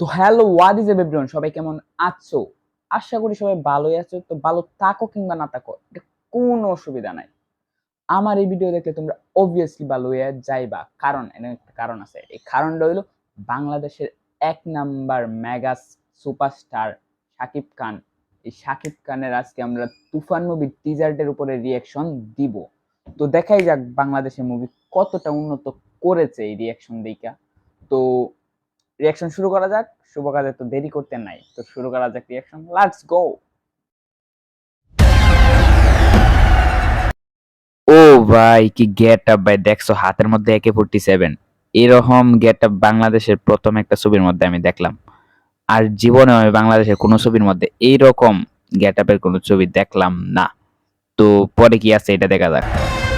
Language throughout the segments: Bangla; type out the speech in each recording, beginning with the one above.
তো হ্যালো ওয়াট ইজ এভরিওয়ান সবাই কেমন আছো? আশা করি সবাই ভালোই আছো। তো ভালো থাকো কিংবা না থাকো, এটা কোনো অসুবিধা নাই। আমার এই ভিডিও দেখলে তোমরা অবভিয়াসলি ভালো হয়ে যাইবা। কারণ, এর একটা কারণ আছে। এই কারণটা হইল বাংলাদেশের এক number mega superstar Shakib Khan. এই শাকিব খানের আজকে আমরা তুফান মুভির টিজার্টের উপরে রিয়াকশন দিব। তো দেখাই যাক বাংলাদেশের মুভি কতটা উন্নত করেছে এই রিয়াকশন দেখা তো রিয়াকশন শুরু করা যাক। শুভ কাজে তো দেরি করতে নাই। তো শুরু করা যাক রিয়াকশন লেটস গো ও ভাই কি গেট আপ ভাই। দেখছ হাতের মধ্যে একে ফোরটি সেভেন এরকম গেট আপ বাংলাদেশের প্রথম একটা ছবির মধ্যে আমি দেখলাম। আর জীবনে আমি বাংলাদেশের কোনো ছবির মধ্যে এইরকম গেট আপের কোনো ছবি দেখলাম না। তো পরে কি আছে এটা দেখা যাক।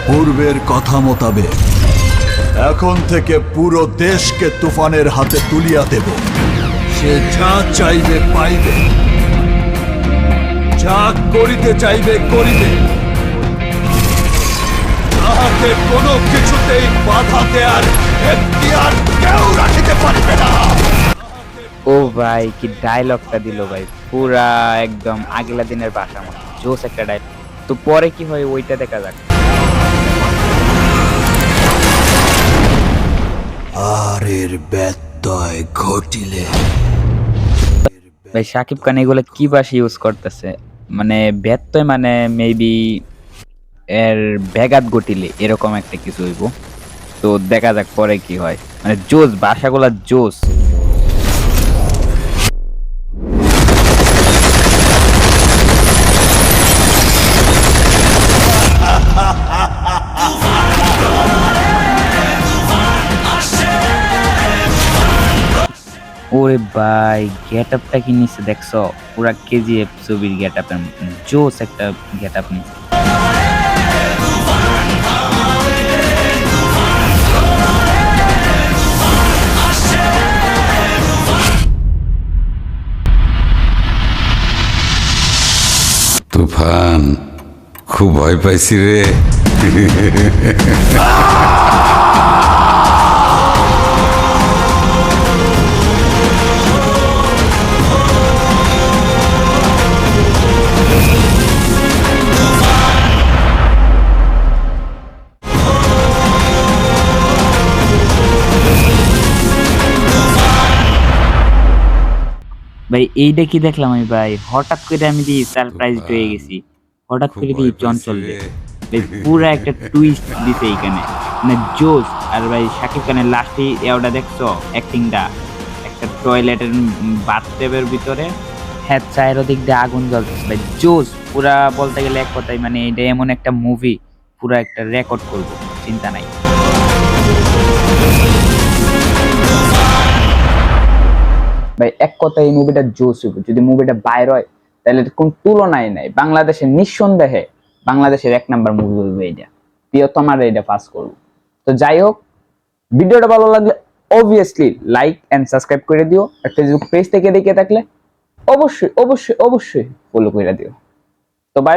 পূর্বের কথা মোতাবেক এখন থেকে পুরো দেশকে তুফানের হাতে তুলিয়া দেব। সে যা চাইবে পাইবে। যা করিতে চাইবে করিবে। তাহাকে কোনো কিছুতেই বাধা দেয়ার এখতিয়ার কেউ রাখিতে পারবে না। ও ভাই, কি ডায়লগটা দিল ভাই। পুরা একদম আগলা দিনের ভাষার মতো। জোস একটা ডায়লগ তো পরে কি হয় ওইটা দেখা যাক। আর এর ব্যত্যয় ঘটিলে। ভাই, সাকিব খান এগুলো কি ভাষা ইউজ করতেছে? মানে ব্যত্যয় মানে মেবি এর ব্যাঘাত ঘটিলে এরকম একটা কিছু হইব। তো দেখা যাক পরে কি হয়। মানে জোস ভাষাগুলা জোস ওরে ভাই গেট আপটা কি নিচ্ছে দেখছ? পুরা কেজিএফ ছবির গেট আপের মতন জোস একটা গেট আপ নিচ্ছে তুফান, খুব ভয় পাইছি রে। ভাই এইটা কি দেখলাম আমি ভাই? হঠাৎ করে আমি দি সারপ্রাইজ হয়ে গেছি। হঠাৎ করে দি চঞ্চল ভাই পুরা একটা টুইস্ট দিছে এইখানে। মানে জোস আর ভাই শাকিব খানের লাস্টে এওটা দেখছ? অ্যাক্টিংটা একটা টয়লেটের বাথটেবের ভিতরে হ্যাঁ চায়ের দিক দিয়ে আগুন জ্বলতেছে। ভাই জোস পুরা বলতে গেলে এক কথাই মানে এটা এমন একটা মুভি পুরা একটা রেকর্ড করব। চিন্তা নাই। ভাই, এক কথা এই মুভিটা জোস হইব যদি মুভিটা বাইর হয়, তাহলে কোন তুলনাই নাই। বাংলাদেশের নিঃসন্দেহে বাংলাদেশের এক নাম্বার মুভি বলব এইটা। প্রিয় তোমার এটা পাস করব। তো যাই হোক, ভিডিওটা ভালো লাগলে অবভিয়াসলি লাইক এন্ড সাবস্ক্রাইব করে দিও। আর ফেসবুক পেজ থেকে দেখে থাকলে অবশ্যই অবশ্যই অবশ্যই ফলো করে দিও। তো বাই